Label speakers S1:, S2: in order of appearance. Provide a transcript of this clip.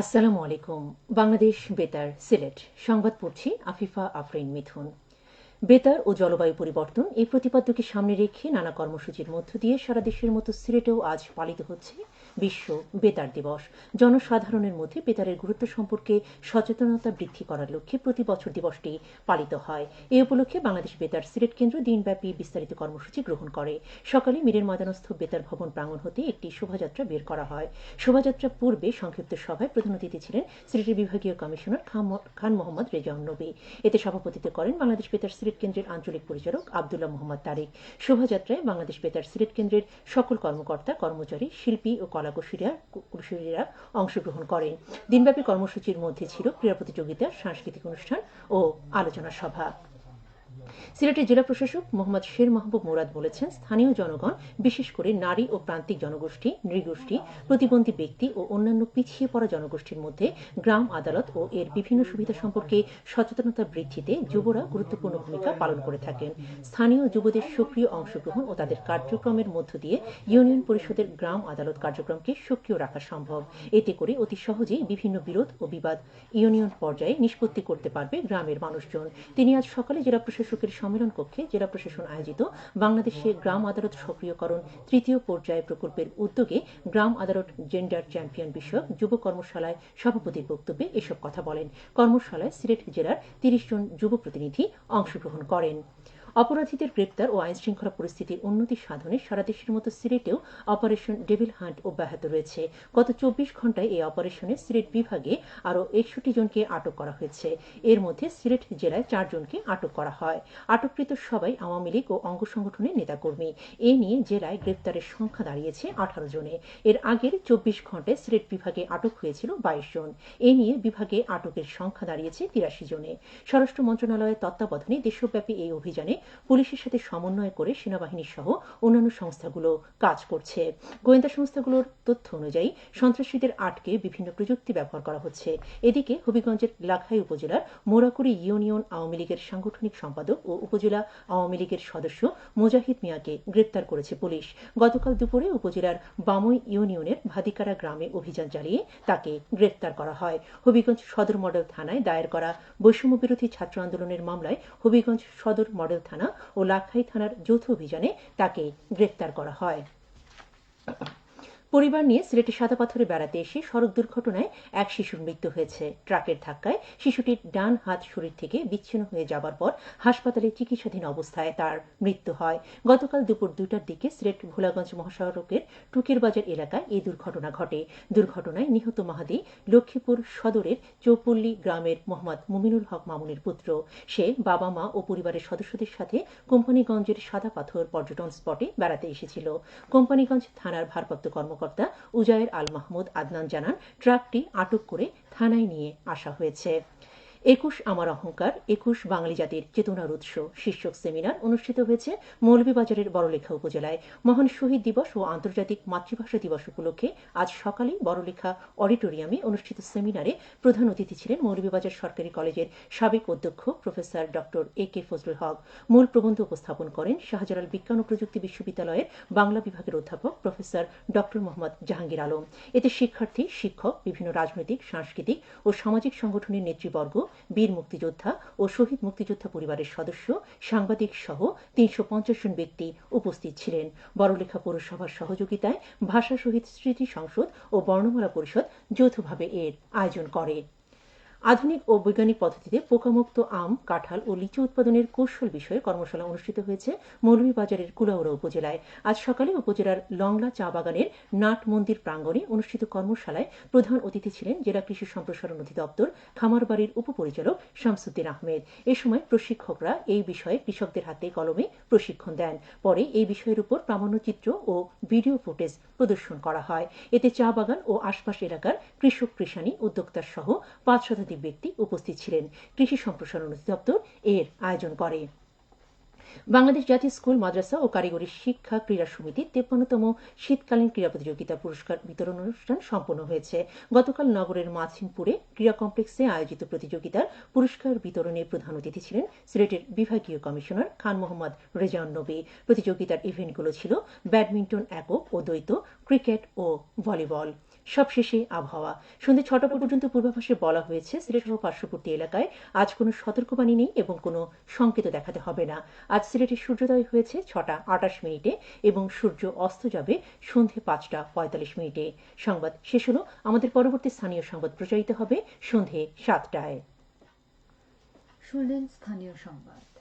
S1: আসসালামু আলাইকুম। বাংলাদেশ বেতার সিলেট। সংবাদ পড়ছি আফিফা আফরিন মিথুন। বেতার ও জলবায়ু পরিবর্তন এই প্রতিপাদ্যকে সামনে রেখে নানা কর্মসূচির মধ্য দিয়ে সারা দেশের মতো সিলেটেও আজ পালিত হচ্ছে বিশ্ব বেতার দিবস। জনসাধারণের মধ্যে বেতারের গুরুত্ব সম্পর্কে সচেতনতা বৃদ্ধি করার লক্ষ্যে প্রতি বছর দিবসটি পালিত হয়। এ উপলক্ষে বাংলাদেশ বেতার সিলেট কেন্দ্র দিনব্যাপী বিস্তারিত কর্মসূচি গ্রহণ করে। সকালে মীরের ময়দানস্থ বেতার ভবন প্রাঙ্গণ হতে একটি শোভাযাত্রা বের করা হয়। শোভাযাত্রা পূর্বে সংক্ষিপ্ত সভায় প্রধান অতিথি ছিলেন সিলেটের বিভাগীয় কমিশনার খান মোহাম্মদ রেজাউন নবী। এতে সভাপতিত্ব করেন বাংলাদেশ বেতার সিলেট কেন্দ্রের আঞ্চলিক পরিচালক আবদুল্লাহ মোহাম্মদ তারেক। শোভাযাত্রায় বাংলাদেশ বেতার সিলেট কেন্দ্রের সকল কর্মকর্তা, কর্মচারী, শিল্পী ও কলাকুশলীরা কুশলীরা অংশগ্রহণ করেন দিনব্যাপী কর্মসূচির মধ্যে ছিল ক্রীড়া প্রতিযোগিতা, সাংস্কৃতিক অনুষ্ঠান ও আলোচনা সভা। সিলেটের জেলা প্রশাসক মোহাম্মদ শের মাহবুব মুরাদ বলেছেন, স্থানীয় জনগণ, বিশেষ করে নারী ও প্রান্তিক জনগোষ্ঠী, নৃগোষ্ঠী, প্রতিবন্ধী ব্যক্তি ও অন্যান্য পিছিয়ে পড়া জনগোষ্ঠীর মধ্যে গ্রাম আদালত ও এর বিভিন্ন সুবিধা সম্পর্কে সচেতনতা বৃদ্ধিতে যুবরা গুরুত্বপূর্ণ ভূমিকা পালন করে থাকেন। স্থানীয় যুবদের সক্রিয় অংশগ্রহণ ও তাদের কার্যক্রমের মধ্য দিয়ে ইউনিয়ন পরিষদের গ্রাম আদালত কার্যক্রমকে সক্রিয় রাখা সম্ভব। এতে করে অতি সহজেই বিভিন্ন বিরোধ ও বিবাদ ইউনিয়ন পর্যায়ে নিষ্পত্তি করতে পারবে গ্রামের মানুষজন। তিনি আজ সকালে জেলা প্রশাসকের সম্মেলন কক্ষে জেলা প্রশাসন আয়োজিত বাংলাদেশে গ্রাম আদালত সক্রিয়করণ তৃতীয় পর্যায়ে প্রকল্পের উদ্যোগে গ্রাম আদালত জেন্ডার চ্যাম্পিয়ন বিষয়ক যুব কর্মশালায় সভাপতির বক্তব্যে এসব কথা বলেন। কর্মশালায় সিলেট জেলার তিরিশ জন যুব প্রতিনিধি অংশগ্রহণ করেন। অপরাধীদের গ্রেপ্তার ও আইন শৃঙ্খলা পরিস্থিতির উন্নতি সাধনে সারা দেশের মতো সিলেটেও অপারেশন ডেভিল হান্ট অব্যাহত রয়েছে। গত চব্বিশ ঘন্টায় এই অপারেশনে সিলেট বিভাগে আরও একষট্টি জনকে আটক করা হয়েছে। এর মধ্যে সিলেট জেলায় চারজনকে আটক করা হয়। আটককৃত সবাই আওয়ামী লীগ ও অঙ্গ সংগঠনের নেতাকর্মী। এ নিয়ে জেলায় গ্রেপ্তারের সংখ্যা দাঁড়িয়েছে আঠারো জনে। এর আগের চব্বিশ ঘন্টায় সিলেট বিভাগে আটক হয়েছিল বাইশ জন। এ নিয়ে বিভাগে আটকের সংখ্যা দাঁড়িয়েছে তিরাশি জনে। স্বরাষ্ট্র মন্ত্রণালয়ের তত্ত্বাবধানে দেশব্যাপী এই অভিযানে পুলিশের সাথে সমন্বয় করে সেনাবাহিনী সহ অন্যান্য সংস্থাগুলো কাজ করছে। গোয়েন্দা সংস্থাগুলোর তথ্য অনুযায়ী, সন্ত্রাসীদের আটকে বিভিন্ন প্রযুক্তি ব্যবহার করা হচ্ছে। এদিকে হবিগঞ্জের লাখাই উপজেলার মোরাকুড়ি ইউনিয়ন আওয়ামী লীগের সাংগঠনিক সম্পাদক ও উপজেলা আওয়ামী লীগের সদস্য মুজাহিদ মিয়াকে গ্রেপ্তার করেছে পুলিশ। গতকাল দুপুরে উপজেলার বামই ইউনিয়নের ভাদিকারা গ্রামে অভিযান চালিয়ে তাকে গ্রেপ্তার করা হয়। হবিগঞ্জ সদর মডেল থানায় দায়ের করা বৈষম্য বিরোধী ছাত্র আন্দোলনের মামলায় হবিগঞ্জ সদর মডেল থানা ও লাখাই থানার যৌথ অভিযানে তাকে গ্রেপ্তার করা হয়। পরিবার নিয়ে সিলেটে সাদা পাথরে বেড়াতে এসে সড়ক দুর্ঘটনায় এক শিশুর মৃত্যু হয়েছে। ট্রাকের ধাক্কায় শিশুটির ডান হাত শরীর থেকে বিচ্ছিন্ন হয়ে যাবার পর হাসপাতালে চিকিৎসাধীন অবস্থায় তার মৃত্যু হয়। গতকাল দুপুর দুটার দিকে সিলেট ভোলাগঞ্জ মহাসড়কের টুকের বাজার এলাকায় এই দুর্ঘটনা ঘটে। দুর্ঘটনায় নিহত মাহাদি লক্ষ্মীপুর সদরের চৌপল্লী গ্রামের মোহাম্মদ মুমিনুল হক মামুনের পুত্র। সে বাবা, মা ও পরিবারের সদস্যদের সাথে কোম্পানিগঞ্জের সাদা পাথর পর্যটন স্পটে বেড়াতে এসেছিল। কোম্পানিগঞ্জ থানার ভারপ্রাপ্ত কর্মকর্তা কর্মকর্তা উজায়ের আল মাহমুদ আদনান জানান ট্রাকটি আটক করে থানায় নিয়ে আসা হয়েছে। একুশ আমার অহংকার, একুশ বাঙালি জাতির চেতনার উৎস। শীর্ষক সেমিনার অনুষ্ঠিত হয়েছে মৌলভীবাজারের বড়লেখা উপজেলায়। মহান শহীদ দিবস ও আন্তর্জাতিক মাতৃভাষা দিবস উপলক্ষে আজ সকালে বড়লেখা অডিটোরিয়ামে অনুষ্ঠিত সেমিনারে প্রধান অতিথি ছিলেন মৌলভীবাজার সরকারি কলেজের সাবেক অধ্যক্ষ professor doctor A K Fazlul Haque. মূল প্রবন্ধ উপস্থাপন করেন শাহজালাল বিজ্ঞান ও প্রযুক্তি বিশ্ববিদ্যালয়ের বাংলা বিভাগের অধ্যাপক প্রফেসর ডক্টর মোহাম্মদ জাহাঙ্গীর আলম। এতে শিক্ষার্থী, শিক্ষক, বিভিন্ন রাজনৈতিক, সাংস্কৃতিক ও সামাজিক সংগঠনের নেতৃবর্গ বীর মুক্তিযোদ্ধা ও শহীদ মুক্তিযোদ্ধা পরিবারের সদস্য, সাংবাদিক সহ তিনশো পঞ্চাশ জন ব্যক্তি উপস্থিত ছিলেন। বড়লেখা পৌরসভার সহযোগিতায় ভাষা শহীদ স্মৃতি সংসদ ও বর্ণমালা পরিষদ যৌথভাবে এর আয়োজন করে। আধুনিক ও বৈজ্ঞানিক পদ্ধতিতে পোকামুক্ত আম, কাঁঠাল ও লিচু উৎপাদনের কৌশল বিষয়ে কর্মশালা অনুষ্ঠিত হয়েছে মৌলভীবাজারের কুলাউড়া উপজেলায়। আজ সকালে উপজেলার লংলা চা বাগানের নাট মন্দির প্রাঙ্গণে অনুষ্ঠিত কর্মশালায় প্রধান অতিথি ছিলেন জেলা কৃষি সম্প্রসারণ অধিদপ্তর খামারবাড়ির উপপরিচালক শামসুদ্দিন আহমেদ। এ সময় প্রশিক্ষকরা এই বিষয়ে কৃষকদের হাতে কলমে প্রশিক্ষণ দেন। পরে এই বিষয়ের উপর প্রামাণ্যচিত্র ও ভিডিও ফুটেজ প্রদর্শন করা হয়। এতে চা বাগান ও আশপাশ এলাকার কৃষক কৃষানি উদ্যোক্তা সহ পাঁচ শতাধিক ব্যক্তি উপস্থিত ছিলেন। কৃষি সম্প্রসারণ অধিদপ্তর এর আয়োজন করে। বাংলাদেশ জাতীয় স্কুল, মাদ্রাসা ও কারিগরি শিক্ষা ক্রীড়া সমিতির তেপ্পান্নতম শীতকালীন ক্রীড়া প্রতিযোগিতা পুরস্কার বিতরণ অনুষ্ঠান সম্পন্ন হয়েছে। গতকাল নগরের মাছিমপুরে ক্রীড়া কমপ্লেক্সে আয়োজিত প্রতিযোগিতার পুরস্কার বিতরণে প্রধান অতিথি ছিলেন সিলেটের বিভাগীয় কমিশনার খান মোহাম্মদ রেজাউন নবী। প্রতিযোগিতার ইভেন্টগুলো ছিল ব্যাডমিন্টন একক ও দ্বৈত, ক্রিকেট ও ভলিবল। সবশেষে আবহাওয়া। সন্ধ্যে ছটা পর্যন্ত পূর্বাভাসে বলা হয়েছে, সিলেট সহ পার্শ্ববর্তী এলাকায় আজ কোনো সতর্কবাণী নেই এবং কোনো সংকেত দেখাতে হবে না। আজ সিলেটে সূর্যোদয় হয়েছে ছটা আটাশ মিনিটে এবং সূর্য অস্ত যাবে সন্ধে পাঁচটা পঁয়তাল্লিশ মিনিটে। সংবাদ শেষ হলো। আমাদের পরবর্তী স্থানীয় সংবাদ প্রচারিত হবে সন্ধে সাতটায়।
S2: শুনলেন স্থানীয় সংবাদ।